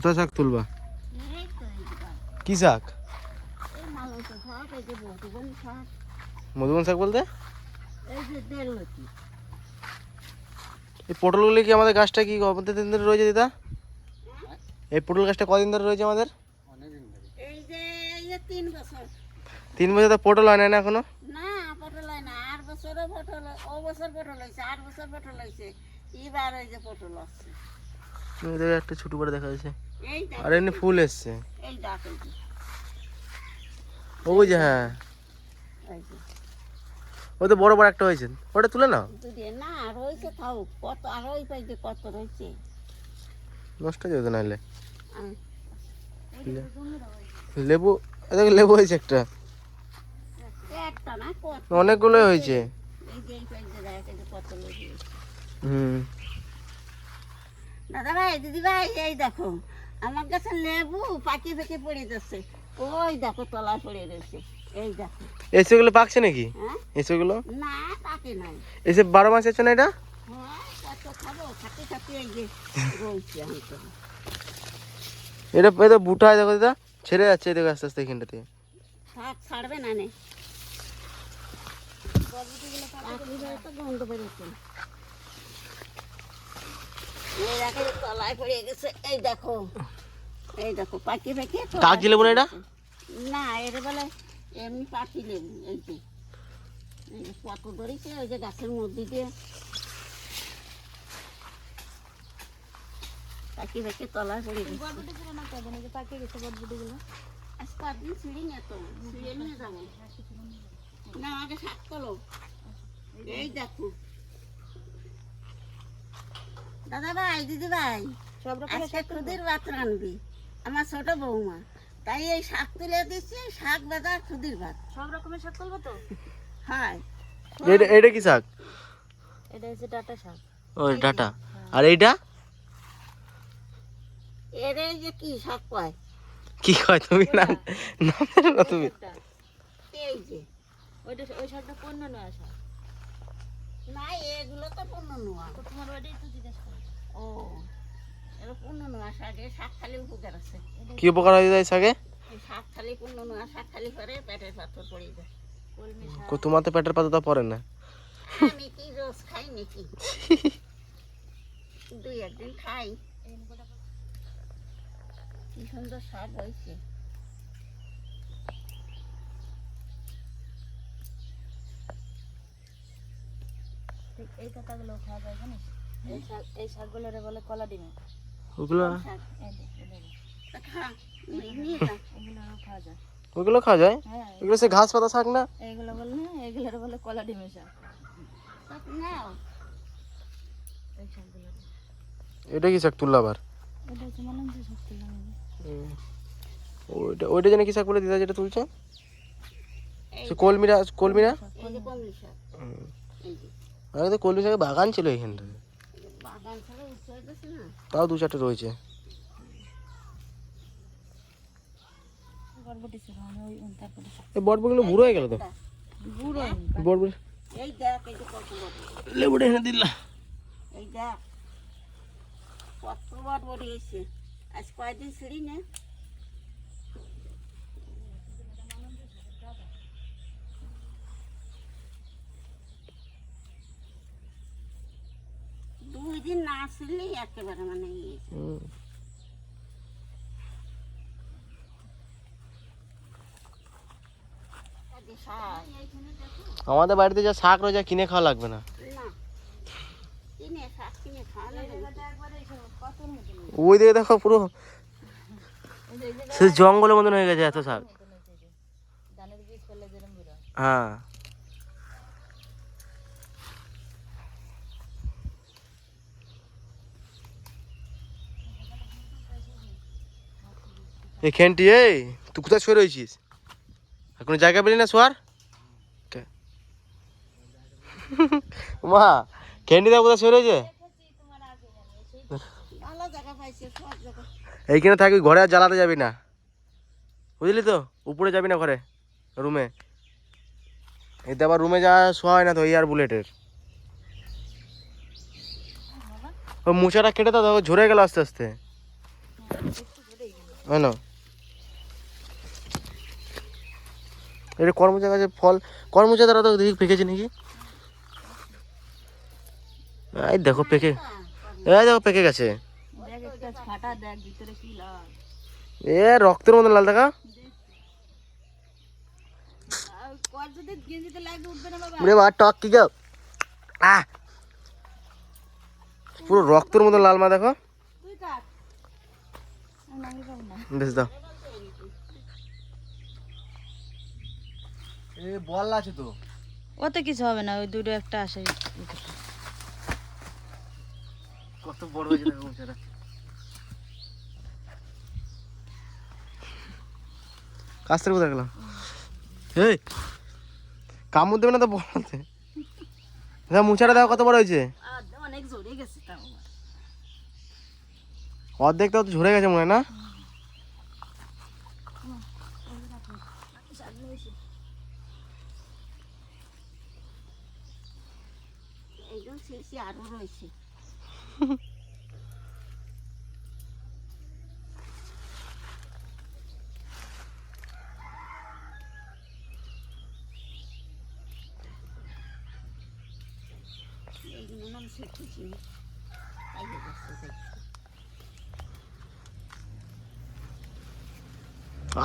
কোথায় শাক তুলবা। কি শাক? মধুবন শাক, বলতে? এই পটলগুলি কি আমাদের গাছটা কি কতদিন ধরে রয়েছে দিদা? এই পটল গাছটা কদিন ধরে রয়েছে আমাদের? এই যে তিন বছর তো পটল হয় না এখনও? একটা ছোট করে দেখা যাচ্ছে। আর এমনি ফুল এসছে। দেখ যে। ওই যে হ্যাঁ। যে। তো বড় বড় একটা হয়েছে। ওটা তুলে নাও। না রয়েছে খাও কত আর ওই পাইছে কত রয়েছে। নষ্ট হয়ে যেত নাহলে। লেবু দেখো লেবু হয়েছে একটা। কত? হয়েছে। হুম। দাদা ভাই দিদি ভাই এই দেখো। আমার কাছে লেবু পাকি পেকে পড়ে যাচ্ছে। ওই দেখো তলায় পড়ে রয়েছে। এই দেখো। এসেগুলো পাকছে নাকি? হ্যাঁ? এসেগুলো না পাকে নাই। এসে বারো মাস হচ্ছে না এটা? হ্যাঁ এটা এটা বুটা হয় দেখো দিদা ছেড়ে যাচ্ছে এই দেখো আস্তে আস্তে এখানটা থেকে ছাড়বে না নে। গন্ধ বেরোচ্ছে এই দেখো তলায় পড়ে গেছে। এই দেখো এই দেখো পাখি পাখি কাগজি লেবু না এটা? না এর বলে এমনি পাখি লেবু এই যে এই যে কত ধরেছে ওই যে গাছের মধ্যে দিয়ে। পাখি পাখি তলায় পড়ে গেছে। কদিন? ছিঁড়ি না তো ছিঁড়ে নিয়ে যাব। না আমাকে শাক তোলো এই দেখো দাদা ভাই দিদি ভাই আজকে খুদির ভাত রানবি আমার ছোট বৌমা। তাই এই শাক তুলে দিচ্ছি শাক বাজার খুদির ভাত। সব রকমের শাক করব তো? হয়। এটা এটা কি শাক? এটা হচ্ছে ডাটা শাক। ও ডাটা। আর এইটা? এর যে কি শাক পায় কি কয় তুমি? না না তুমি? এই যে। ওইটা ওই শাকটা পণ্য নয় শাক। না এগুলো তো পূর্ণ নোয়া তোমার বাড়ি তো জিজ্ঞেস কি উপকার হয় যায় কলমি শাক। কো তোমার তো পেটের পাতা তো পড়ে না। দুই একদিন খাই। কি সুন্দর শাক হয়েছে। ঠিক এই পাতাগুলো খাওয়া যায় জানিস? এই শাক এই শাকগুলোরে বলে কলা ডিমে। ওগুলো? ওগুলো খাওয়া যায়? হ্যাঁ এগুলো। সে ঘাস পাতা শাক না? এইগুলো বলে না এগুলোর বলে কলা ডিমে শাক। এটা কি শাক তুললা আবার। ওইটা ওইটা জানি কি শাক বলে দিদা যেটা তুলছে? সে কলমিরা কলমিরা? তো কলমি শাকের বাগান ছিল এইখানটা তাও দু চারটে রয়েছে। এই বটবগুলো বুড়ো হয়ে গেল তো। বড় লেবুটা এনে দিলা। এই দেখ, কত বড় এসে আজ কয়দিন ছিঁড়ি না দুই দিন না ছিঁড়লেই একেবারে মানে ইয়ে। আমাদের বাড়িতে যা শাক রয়েছে কিনে খাওয়া লাগবে না। না কিনে শাক কিনে খাওয়া লাগে না। ওই দিকে দেখো পুরো সে জঙ্গলের মতন হয়ে গেছে এত শাক। হ্যাঁ। এই খেনটি এই তুই কোথায় শুয়ে রয়েছিস? আর কোনো জায়গা পেলি না শোয়ার? মা খেন্ডি দা কোথায় শুয়ে রয়েছে? এইখানে থাকবি ঘরে আর জ্বালাতে যাবি না। বুঝলি তো? উপরে যাবি না ঘরে রুমে। এতে আবার রুমে যাওয়া শোয়া হয় না তো এই আর বুলেটের। ও মুচাটা কেটে দাও ঝরে গেল আস্তে আস্তে। হয় এটা কর্মচা গাছে ফল কর্মচা তারা তো দেখি পেকেছে নাকি? এই দেখো পেকে এই দেখো পেকে গেছে। এ রক্তের মতন লাল দেখা। টক কি আহ! পুরো রক্তের মতন লাল মা দেখো। বেশ দাও। এ বল আছে তো। ওতে কিছু হবে না ওই দুটো একটা আসে। কত বড় হয়েছে থেকে কোথায় গেলাম এই কামড় দেবে না তো বলতে দেখো মুচাটা দেখো কত বড় হয়েছে। অনেক জোরে গেছে তাও। অর্ধেকটা তো ঝরে গেছে মনে হয় না? আরও রয়েছে।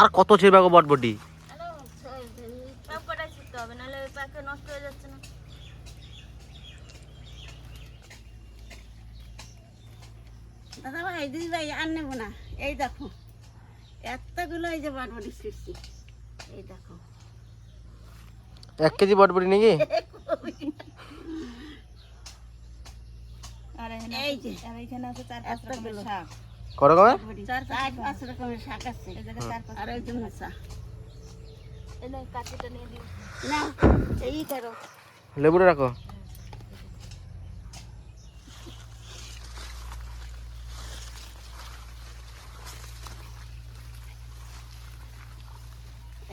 আর কত ছেড়ে গো বটবটি সব কটাই ছিটতে হবে নাহলে ওই পাকে নষ্ট হয়ে যাচ্ছে না দাদা ভাই দিদি ভাই আর নেব না। এই দেখো এতগুলো এই যে এই দেখো। এক কেজি বটবটি নাকি? আর এখানে এই যে আর এখানে আছে চার পাঁচ রকমের এতগুলো। শাক। ক রকমের চার চার পাঁচ রকমের শাক আছে। এই জায়গায় চার পাঁচ আর ওই যে মোচা এই নে, কাঠিটা নিয়ে দিও। না এই করো। লেবুটা রাখো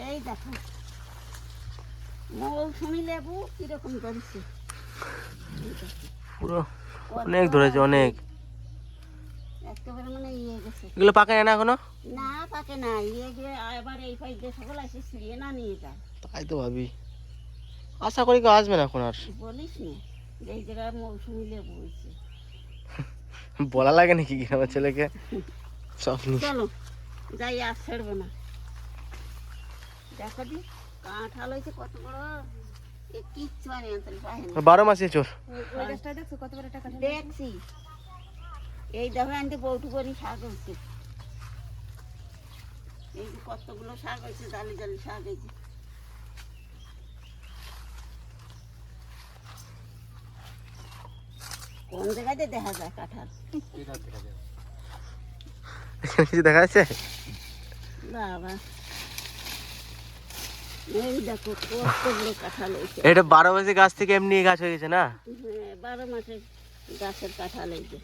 এই দেখো। মৌসুমি লেবু কীরকম ধরেছে পুরো অনেক ধরেছে অনেক। একেবারে মানে ইয়ে গেছে। এগুলো পাকে না এখনও? না তাকে না। ইয়ে গিয়ে আবার এই পাই দিয়ে সকল আসে ছিঁড়িয়ে না নিয়ে যায়। তাই তো ভাবি। আশা করি কেউ আসবে না এখন আর। বলিস না এই জায়গায় মৌসুমি লেবু হয়েছে। বলা লাগে নাকি গ্রামের ছেলেকে? সব চলো যাই আর ছাড়বো না। দেখো দি কাঁঠাল হয়েছে কত বড়। বারো মাসে চোর। দেখছ কত বড় একটা কাঁঠাল? দেখছি। এই দেখো আনতে বৌটু করি শাক হয়েছে। এই যে কতগুলো শাক হয়েছে জালি জালি শাক হয়েছে কোন জায়গাতে দেখা যায় কাঁঠাল? দেখা যাচ্ছে? বাবা। এই দেখো কতগুলো কাঁঠাল হয়েছে। এটা বারো মাসে গাছ থেকে এমনি গাছ হয়ে গেছে না? হ্যাঁ বারো মাসে গাছের কাঁঠাল এই যে।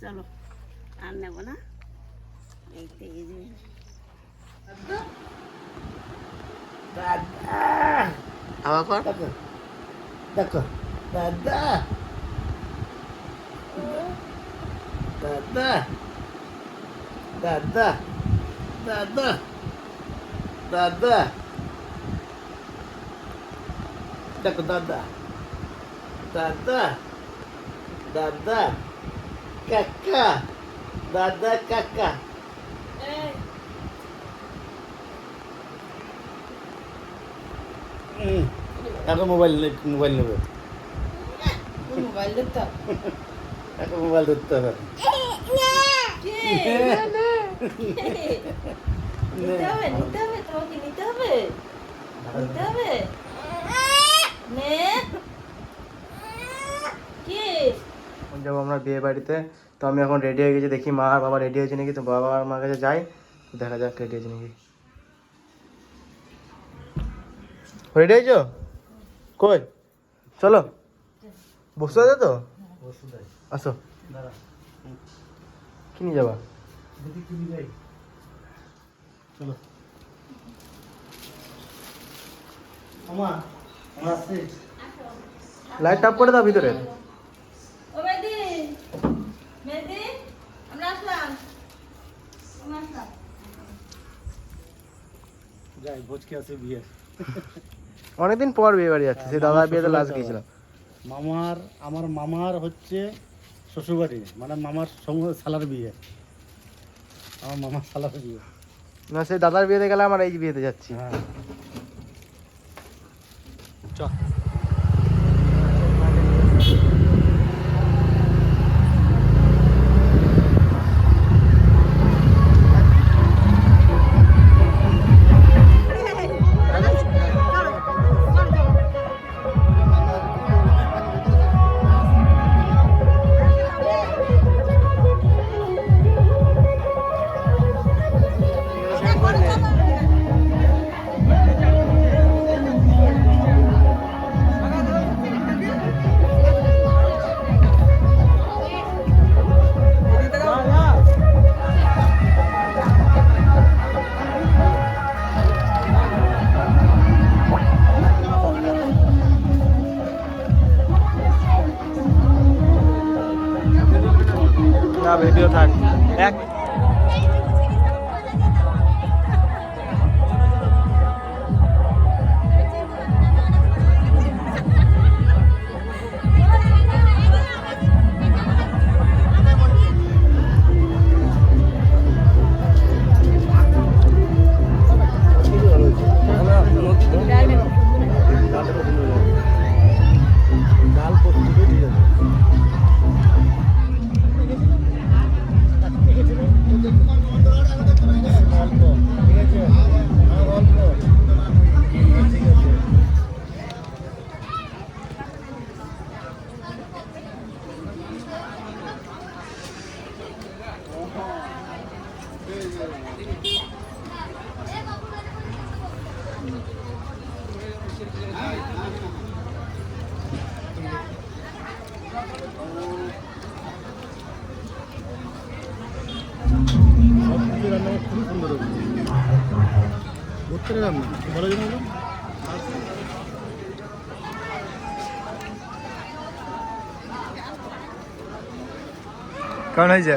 চলো আর নেব না? এই তো এই যে। আবার কর। দেখো দেখো দাদা। দাদা। দাদা দাদা। দাদা দেখো দাদা দাদা দাদা কাকা দাদা কাকা এখন মোবাইল মোবাইল নেবে মোবাইল দেখতে এখন মোবাইল ধরতে হবে নিতে হবে নিতে হবে তোমাকে নিতে হবে। নিতে হবে। নে। কি? যাব আমরা বিয়ে বাড়িতে। তো আমি এখন রেডি হয়ে গেছি দেখি মা আর বাবা রেডি হয়েছে নাকি? তো বাবা আর মার কাছে যাই দেখা যাক রেডি হয়েছে নাকি। রেডি হয়েছো? কই? চলো। বসতে আছে তো? আসো। কি নিয়ে যাবা। চলো। আমার লাইট টাপ করে দাও ভিতরে। ও মেদি মেদি আমরা আসলাম। আমি আসলাম। যাই ভোজ আছে বিয়ে। অনেকদিন পর বিয়ে বাড়ি যাচ্ছে সেই দাদার বিয়েতে লাস্ট গিয়েছিলাম। মামার আমার মামার হচ্ছে শ্বশুরবাড়ি মানে মামার সঙ্গে সালার বিয়ে। আমার মামার সালার বিয়ে। না সেই দাদার বিয়েতে গেলাম আর এই বিয়েতে যাচ্ছি। ভোক্তারে রান্না ভালো জানো কেমন হয়েছে ভালো হয়েছে